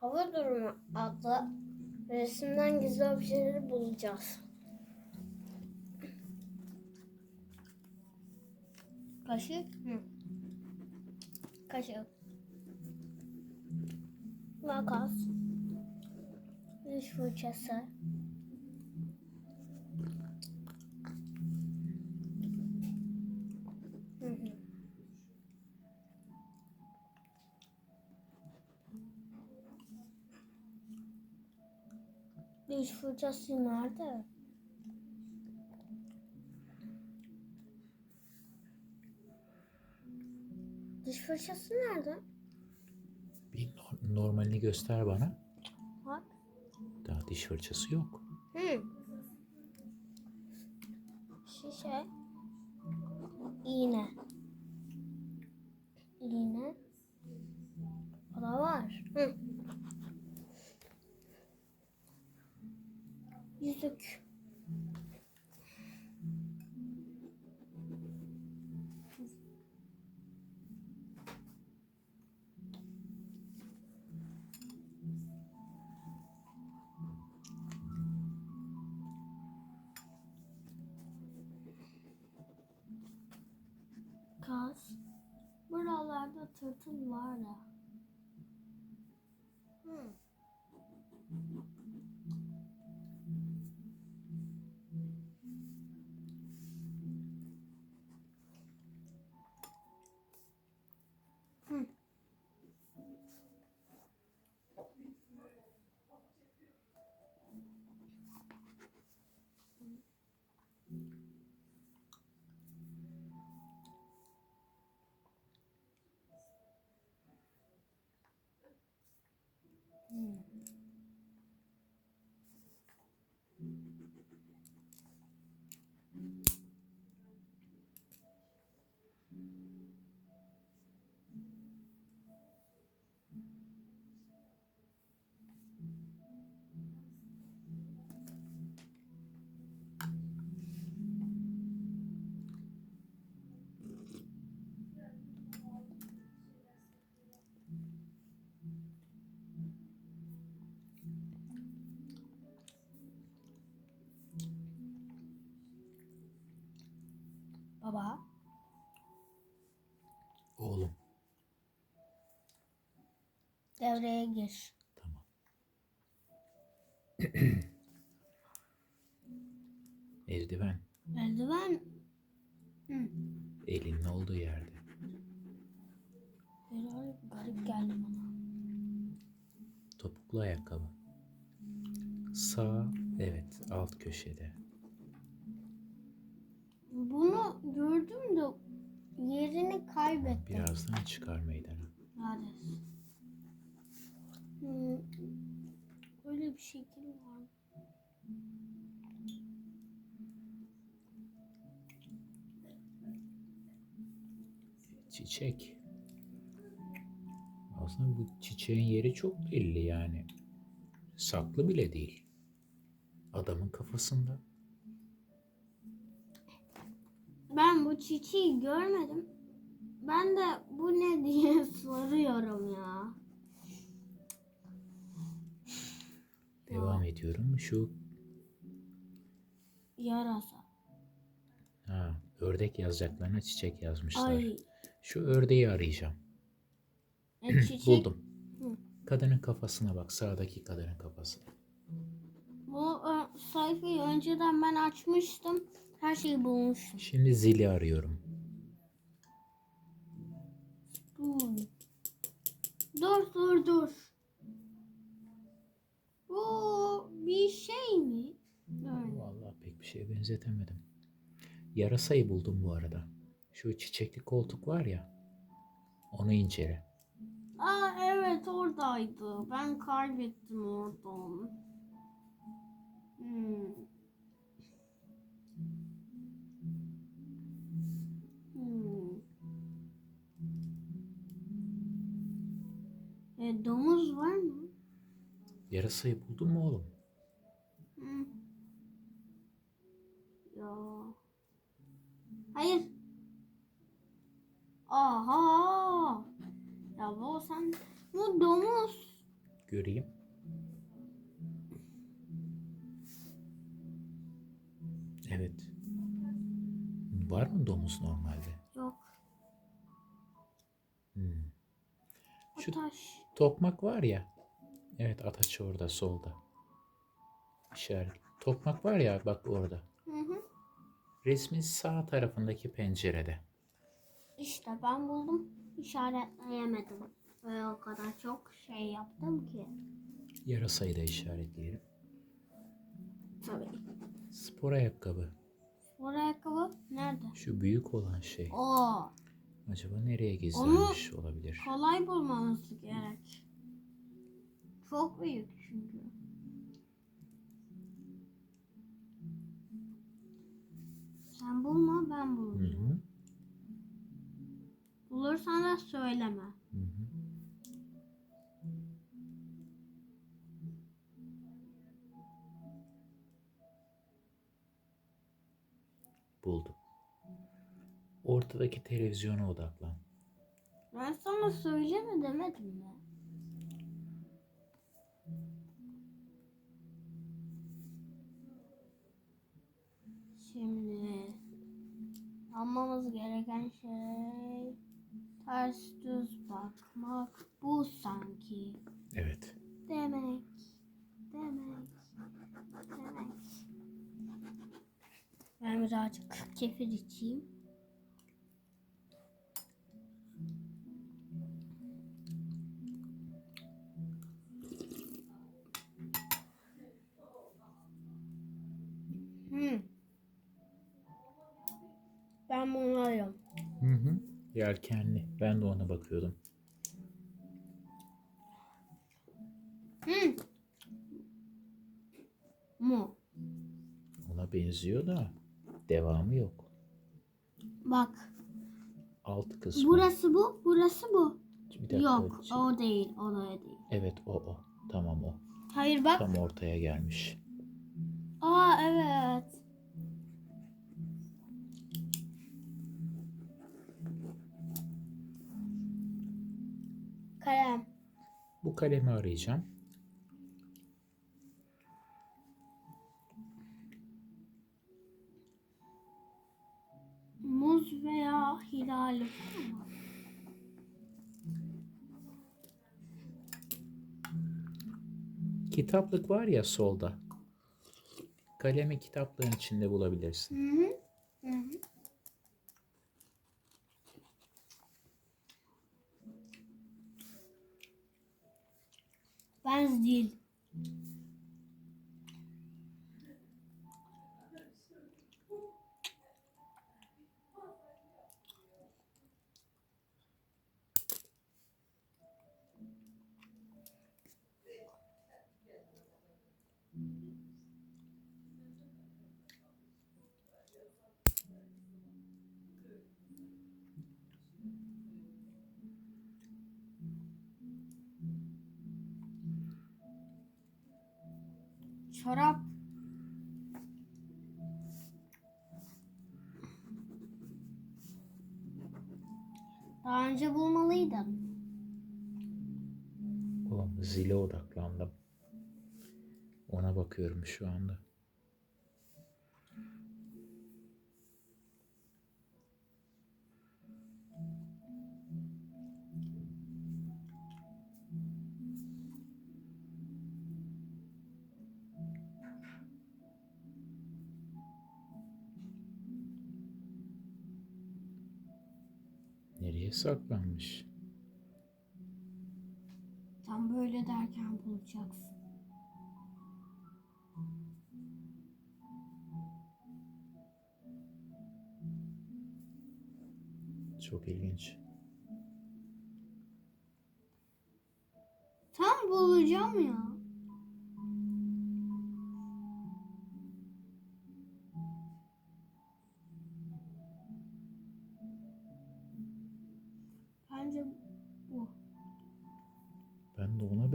Hava durumu adlı resimden gizli objeleri bulacağız. Kaşık? Hı. Kaşık. Makas. Diş fırçası. Diş fırçası nerede? Diş fırçası nerede? Bir nor- normalini göster bana. Bak. Daha diş fırçası yok. Hı. Şişe. Buralarda tırtıl var ya. 嗯。Baba. Oğlum. Devreye gir. Tamam. Eldiven. Eldiven. Hı. Elinin olduğu yerde. Herhalde garip geldi bana. Topuklu ayakkabı. Sağ, evet, alt köşede. Bunu gördüm de yerini kaybettim. Birazdan çıkar meydana. Neredesin? Hmm, öyle bir şekil var. Çiçek. Aslında bu çiçeğin yeri çok belli yani. Saklı bile değil. Adamın kafasında. Ben bu çiçeği görmedim. Ben de bu ne diye soruyorum ya. Devam ediyorum. Şu Yarasa. ha, ördek yazacaklarına çiçek yazmışlar. Ay. Şu ördeği arayacağım. E, çiçek. Buldum. Hı. Kadının kafasına bak. Sağdaki kadının kafasına. Bu e, sayfayı önceden ben açmıştım. Her şeyi bulmuştum. Şimdi zili arıyorum. Dur. Dur dur dur. Bu bir şey mi? Böyle. Vallahi pek bir şeye benzetemedim. Yarasayı buldum bu arada. Şu çiçekli koltuk var ya. Onu incele. Aa evet oradaydı. Ben kaybettim oradan. Hmm. Hmm. E, domuz var mı? Yarasayı buldun mu oğlum? Hı. Ya. Hayır. Aha. Ya bu sen bu domuz. Göreyim. Evet. Var mı domuz normalde? Yok. Şu taş. tokmak var ya. Evet ataç orada solda. İşaret. Tokmak var ya bak orada. Hı hı. Resmin sağ tarafındaki pencerede. İşte ben buldum. İşaretleyemedim. Ve o kadar çok şey yaptım ki. Yarasayı da işaretleyelim. Tabii. Spor ayakkabı. Spor ayakkabı nerede? Şu büyük olan şey. Oo, Acaba nereye gizlenmiş olabilir? kolay bulmamız gerek. Çok büyük çünkü. Sen bulma ben Hı bulacağım. hı. Bulursan da söyleme. Hı hı. Buldum. Ortadaki televizyona odaklan. Ben sana söyleme demedim mi? Şimdi almamız gereken şey ters düz bakmak bu sanki. Evet. Demek, demek, demek. Ben birazcık kefir içeyim. Yelkenli. Ben de ona bakıyordum. Hmm. Mu. Ona benziyor da devamı yok. Bak. Alt kısmı. Burası bu, burası bu. Bir dakika. Yok, o değil, o da değil. Evet o o. Tamam o. Hayır bak. Tam ortaya gelmiş. Aa evet. Kalem. Bu kalemi arayacağım. Muz veya hilal. Kitaplık var ya solda. Kalemi kitaplığın içinde bulabilirsin. Hı hı. Hı hı. Ben Çorap. Daha önce bulmalıydın. O zile odaklandım. Ona bakıyorum şu anda. Saklanmış? Tam böyle derken bulacaksın. Çok ilginç. Tam bulacağım ya.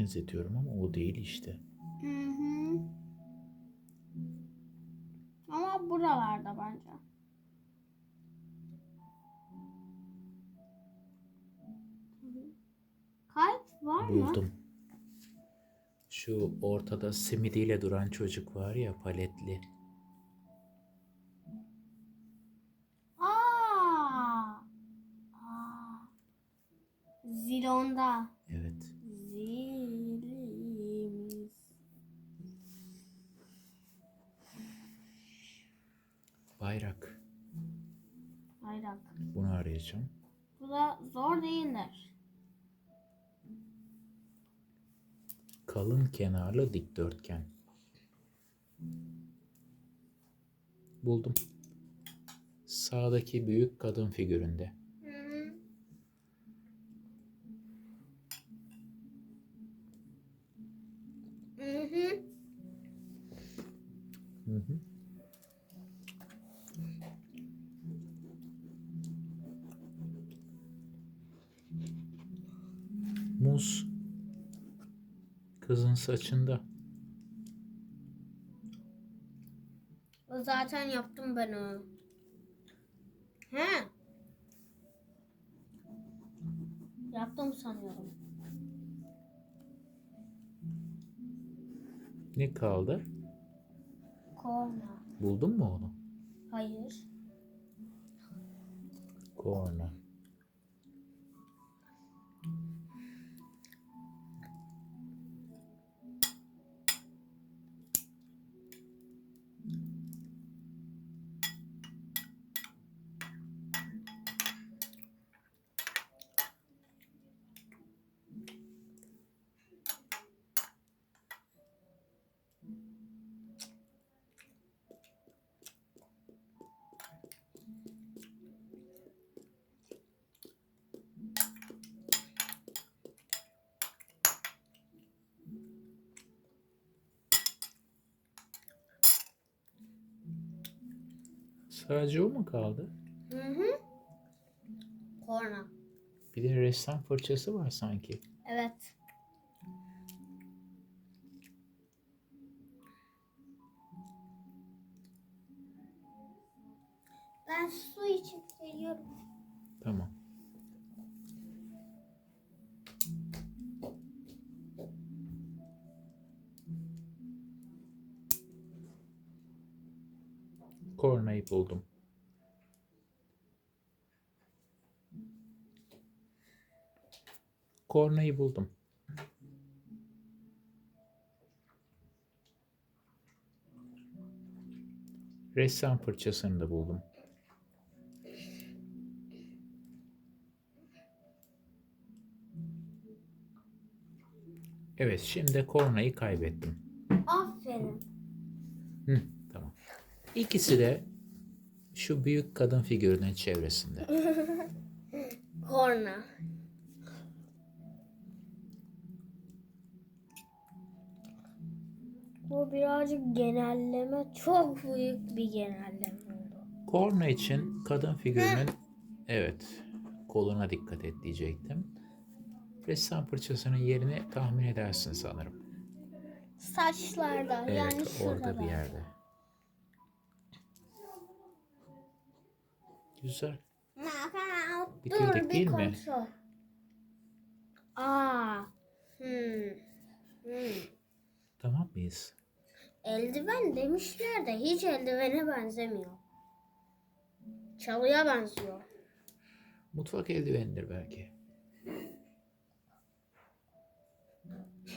Benzetiyorum ama o değil işte. Hı hı. Ama buralarda bence. Kalp var mı? Buldum. Şu ortada simidiyle duran çocuk var ya paletli. Zilonda. Evet. Zilimiz. Bayrak. Bayrak. Bunu arayacağım. Bu da zor değildir. Kalın kenarlı dikdörtgen. Buldum. Sağdaki büyük kadın figüründe. Muz. Kızın saçında. O zaten yaptım ben onu. He. Yaptım sanıyorum. Ne kaldı? Korna. Buldun mu onu? Hayır. Korna. Sadece o mu kaldı? Hı hı. Korna. Bir de ressam fırçası var sanki. Evet. Ben su içip geliyorum. Tamam. Kornayı buldum. Kornayı buldum. Ressam fırçasını da buldum. Evet, şimdi kornayı kaybettim. Aferin. Hı, tamam. İkisi de şu büyük kadın figürünün çevresinde. Korna. Bu birazcık genelleme, çok büyük bir genelleme oldu. Korna için kadın figürünün evet koluna dikkat et diyecektim. Ressam fırçasının yerini tahmin edersin sanırım. Saçlarda yani Evet, şurada. orada bir yerde. Güzel. Bitirdik Dur bir değil mi? kontrol. Aa. Hmm. Hmm. Tamam mıyız? Eldiven demişler de hiç eldivene benzemiyor. Çalıya benziyor. Mutfak eldivenidir belki.